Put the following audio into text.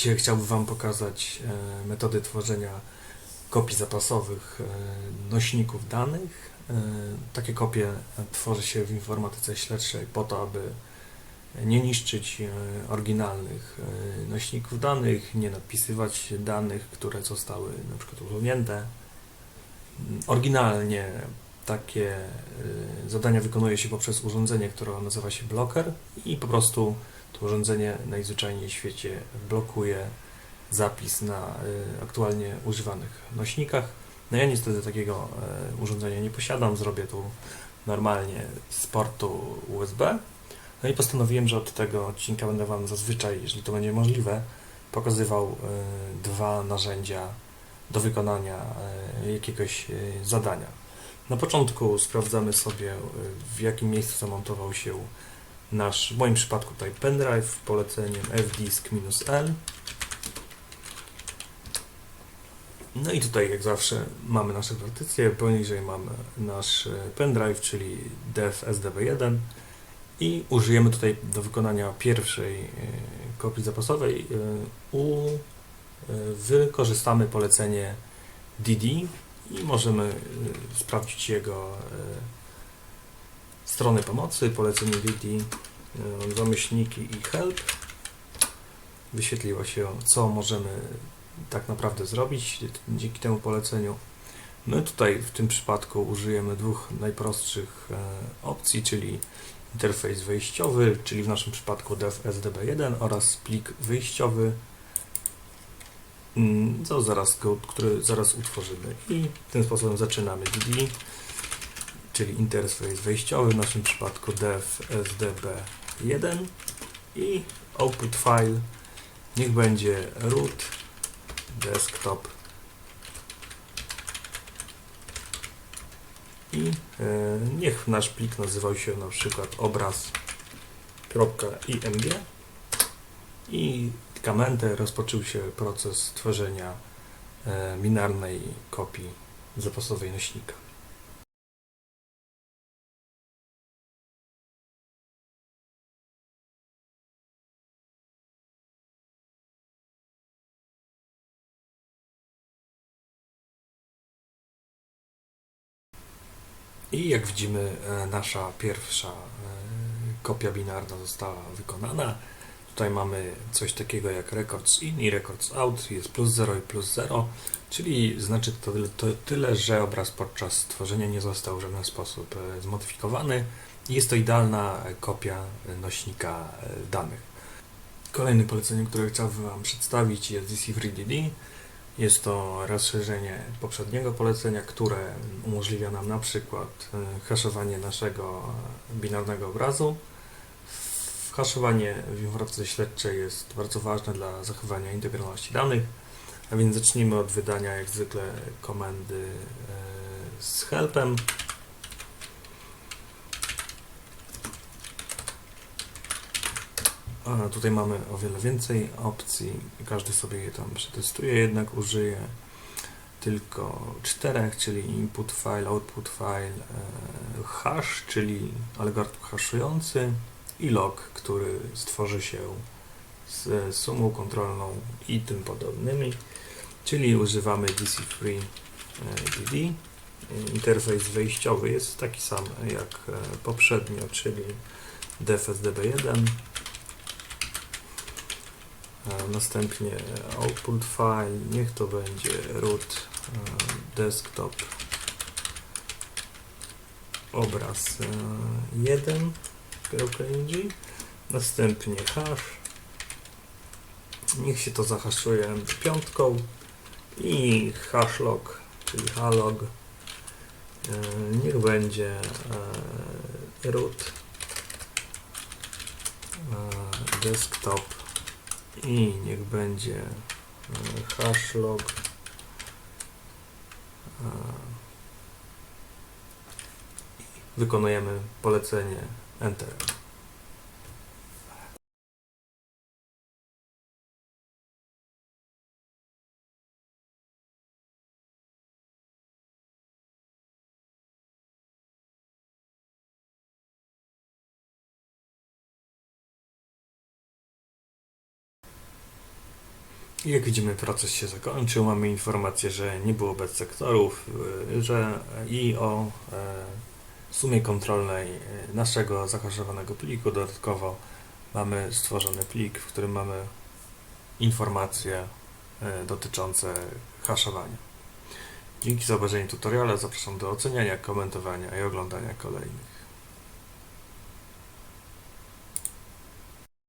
Dzisiaj chciałbym Wam pokazać e, metody tworzenia kopii zapasowych e, nośników danych. E, Takie kopie tworzy się w informatyce śledczej po to, aby nie niszczyć oryginalnych nośników danych, nie napisywać danych, które zostały na przykład usunięte. Oryginalnie takie zadania wykonuje się poprzez urządzenie, które nazywa się bloker i po prostu to urządzenie najzwyczajniej w świecie blokuje zapis na y, aktualnie używanych nośnikach. No ja niestety takiego y, urządzenia nie posiadam, zrobię tu normalnie z portu USB. No i postanowiłem, że od tego odcinka będę Wam zazwyczaj, jeżeli to będzie możliwe, pokazywał y, dwa narzędzia do wykonania jakiegoś zadania. Na początku sprawdzamy sobie, w jakim miejscu zamontował się nasz, w moim przypadku tutaj pendrive poleceniem fdisk-l. No i tutaj jak zawsze mamy nasze partycje, poniżej mamy nasz e, pendrive, czyli dev sdb1 i użyjemy tutaj do wykonania pierwszej e, kopii zapasowej e, u, wykorzystamy polecenie dd i możemy sprawdzić jego stronę pomocy, polecenie dd e, dwa myślniki i help. Wyświetliło się, co możemy tak naprawdę zrobić dzięki temu poleceniu. My tutaj w tym przypadku użyjemy dwóch najprostszych e, opcji, czyli interfejs wejściowy, czyli w naszym przypadku dev sdb1 oraz plik wyjściowy, mm, co zaraz który zaraz utworzymy. I tym sposobem zaczynamy dd, czyli interfejs wejściowy, w naszym przypadku dev sdb1 i output file. Niech będzie root desktop. I e, niech nasz plik nazywał się na przykład obraz.img i kamentę rozpoczął się proces tworzenia e, binarnej kopii zapasowej nośnika. I jak widzimy, e, nasza pierwsza e, kopia binarna została wykonana. Tutaj mamy coś takiego jak records in i records out, jest plus 0 i plus 0, czyli znaczy to to tyle, że obraz podczas tworzenia nie został w żaden sposób e, zmodyfikowany. Jest to idealna kopia nośnika danych. Kolejnym poleceniem, które chciałbym Wam przedstawić jest DC3DD. Jest to rozszerzenie poprzedniego polecenia, które umożliwia nam na przykład e, haszowanie naszego binarnego obrazu. Haszowanie w informatyce śledczej jest bardzo ważne dla zachowania integralności danych, a więc zacznijmy od wydania jak zwykle komendy e, z helpem. Tutaj mamy o wiele więcej opcji. Każdy sobie je tam przetestuje, jednak użyję tylko czterech, czyli input file, output file, e, hash, czyli algorytm haszujący i log, który stworzy się z sumą kontrolną i tym podobnymi. Czyli używamy DC-Free e, DD. Interfejs wejściowy jest taki sam jak e, poprzednio, czyli defsdb1. E, Następnie output file, niech to będzie root e, desktop obraz 1 .ng następnie hash. Niech się to zahaszuje piątką. I hashlog, czyli halog. E, niech będzie e, root e, desktop i niech będzie e, hashlog e, wykonujemy polecenie Enter. Jak widzimy, proces się zakończył. Mamy informację, że nie było bez sektorów, y, że i o e, sumie kontrolnej e, naszego zahaszowanego pliku. Dodatkowo mamy stworzony plik, w którym mamy informacje e, dotyczące haszowania. Dzięki za obejrzenie tutoriala. Zapraszam do oceniania, komentowania i oglądania kolejnych.